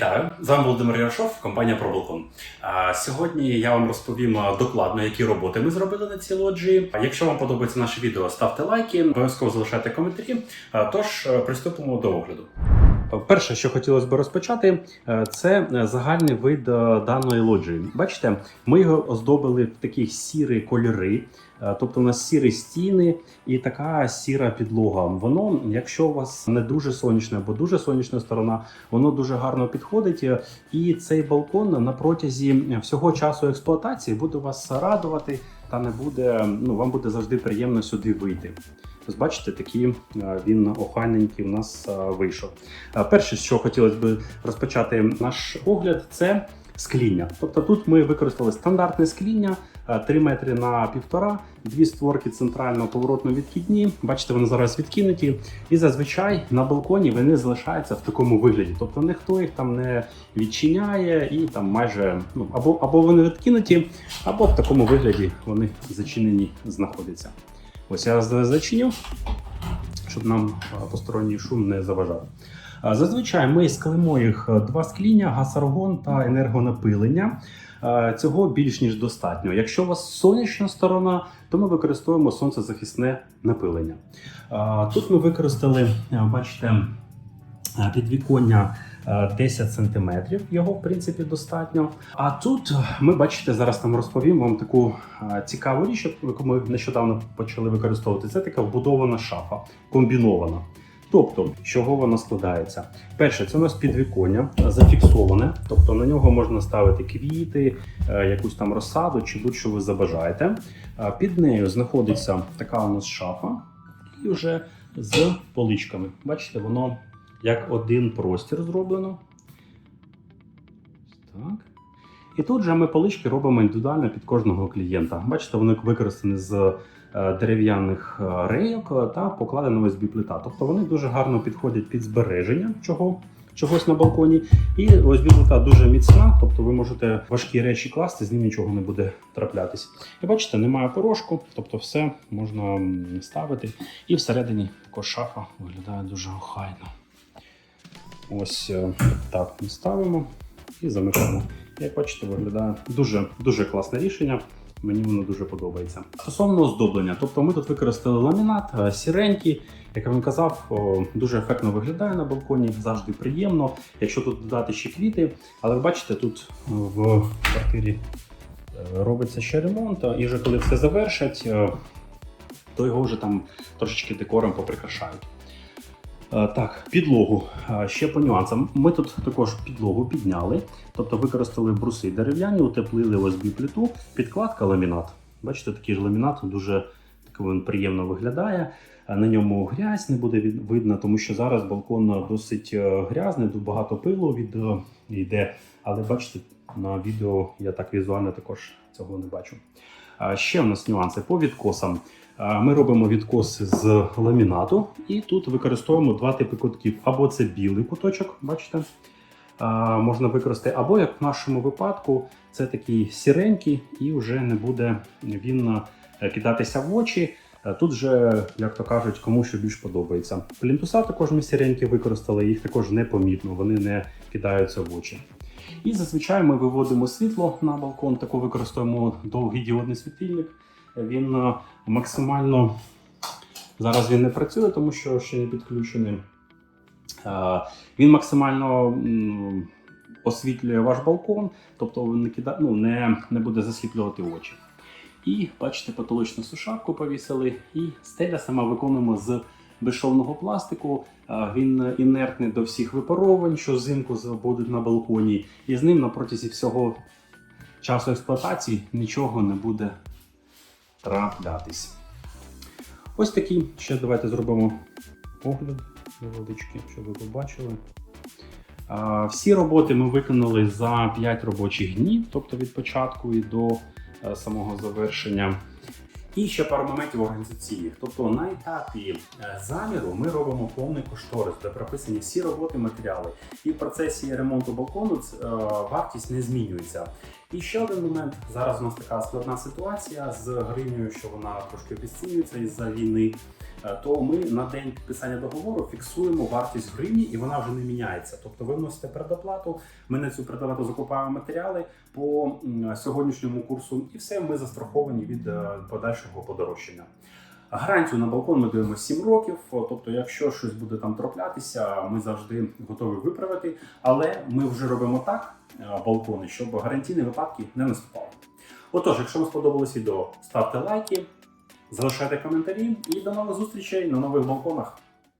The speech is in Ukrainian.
Вітаю, з вами Володимир Ярошов, компанія ProBalcon. Сьогодні я вам розповім докладно, які роботи ми зробили на цій лоджії. Якщо вам подобається наше відео, ставте лайки, обов'язково залишайте коментарі. Тож приступимо до огляду. Перше, що хотілося б розпочати, е, це е, загальний вид е, даної лоджії. Бачите, ми його оздобили в такі сірі кольори. Е, Тобто у нас сірі стіни і така сіра підлога. Воно, якщо у вас не дуже сонячна або дуже сонячна сторона, воно дуже гарно підходить. е, І цей балкон на протязі всього часу експлуатації буде вас радувати та не буде. Ну вам буде завжди приємно сюди вийти. Ось бачите, такий е, він охайненький у нас е, вийшов. Е, Перше, що хотілося б розпочати наш огляд, це скління. Тобто тут ми використали стандартне скління. Е, 3 метри на півтора, дві створки центрально поворотно відкидні. Бачите, вони зараз відкинуті. І зазвичай на балконі вони залишаються в такому вигляді. Тобто ніхто їх там не відчиняє і там майже ну або, або вони відкинуті, або в такому вигляді вони зачинені знаходяться. Ось я зачиню, щоб нам посторонній шум не заважав. Зазвичай ми склимо їх е, два скління, газ-аргон та енергонапилення. Е, Цього більш ніж достатньо. Якщо у вас сонячна сторона, то ми використовуємо сонцезахисне напилення. Тут ми використали, е, бачите, підвіконня е, 10 см, його в принципі достатньо. А тут ми бачите, зараз там розповім вам таку цікаву річ, яку ми нещодавно почали використовувати. Це така вбудована шафа, комбінована. Тобто, з чого вона складається? Перше, це у нас підвіконня зафіксоване, тобто на нього можна ставити квіти, е, якусь там розсаду чи будь-що ви забажаєте. Е, Під нею знаходиться така у нас шафа, і вже з поличками. Бачите, воно як один простір зроблено. Так. І тут же ми полички робимо індивідуально під кожного клієнта. Бачите, вони використані з е, дерев'яних е, рейок е, та покладена ОСБ плита. Тобто вони дуже гарно підходять під збереження чого, чогось на балконі. І ОСБ плита дуже міцна, тобто ви можете важкі речі класти, з ним нічого не буде траплятись. І бачите, немає порошку, тобто все можна ставити. І всередині також шафа виглядає дуже охайно. Ось так ми ставимо і замикаємо. Як бачите, виглядає дуже дуже класне рішення. Мені воно дуже подобається. Стосовно оздоблення, тобто ми тут використали ламінат е, сіренький, як я вам казав, дуже ефектно виглядає на балконі, завжди приємно. Якщо тут додати ще квіти, але ви бачите, тут е, в квартирі е, робиться ще ремонт, і вже коли все завершать, то його вже там трошечки декором поприкрашають. Е, Так, підлогу. Е, Ще по нюансам. Ми тут також підлогу підняли, тобто використали бруси дерев'яні, утеплили ОСБ плиту, підкладка ламінат. Бачите, такий ж ламінат дуже він приємно виглядає. Е, На ньому грязь не буде видно, тому що зараз балкон досить грязний, тут багато пилу від йде. Але бачите, на відео я так візуально також цього не бачу. Ще в нас нюанси по відкосам. Ми робимо відкоси з ламінату, і тут використовуємо два типи кутків. Або це білий куточок, бачите, можна використати, або як в нашому випадку, це такий сіренький, і вже не буде він е, кидатися в очі. Е, Тут же, як то кажуть, кому що більш подобається. Плінтуса також ми сіренькі використали, їх також непомітно, вони не кидаються в очі. І зазвичай ми виводимо світло на балкон, таку використовуємо довгий діодний світильник. Він е, максимально зараз він не працює, тому що ще не підключений. Е, Він максимально освітлює ваш балкон, тобто він не, кида... ну, не, не буде засліплювати очі. І бачите, потолочну сушарку повісили, і стеля сама виконуємо з безшовного пластику. Е, Він інертний до всіх випаровувань, що взимку будуть на балконі, і з ним на протязі всього часу експлуатації нічого не буде траплятись. Ось такий. Ще давайте зробимо огляд невеличкий, щоб ви побачили. Всі роботи ми виконали за 5 робочих днів, тобто від початку і до е, самого завершення. І ще пару моментів організаційних. Тобто на етапі е, заміру ми робимо повний кошторис, де прописані всі роботи, матеріали. І в процесі ремонту балкону е, вартість не змінюється. І ще один момент. Зараз у нас така складна ситуація з гривнею, що вона трошки обіцінюється із-за війни. Е, то ми на день підписання договору фіксуємо вартість гривні, і вона вже не міняється. Тобто ви вносите предоплату, ми на цю предоплату закупаємо матеріали по сьогоднішньому курсу, і все ми застраховані від е, подальшого подорожчання. Гарантію на балкон ми даємо 7 років. Тобто, якщо щось буде там траплятися, ми завжди готові виправити. Але ми вже робимо так е, балкони, щоб гарантійні випадки не наступали. Отож, якщо вам сподобалось відео, ставте лайки, залишайте коментарі і до нових зустрічей на нових балконах.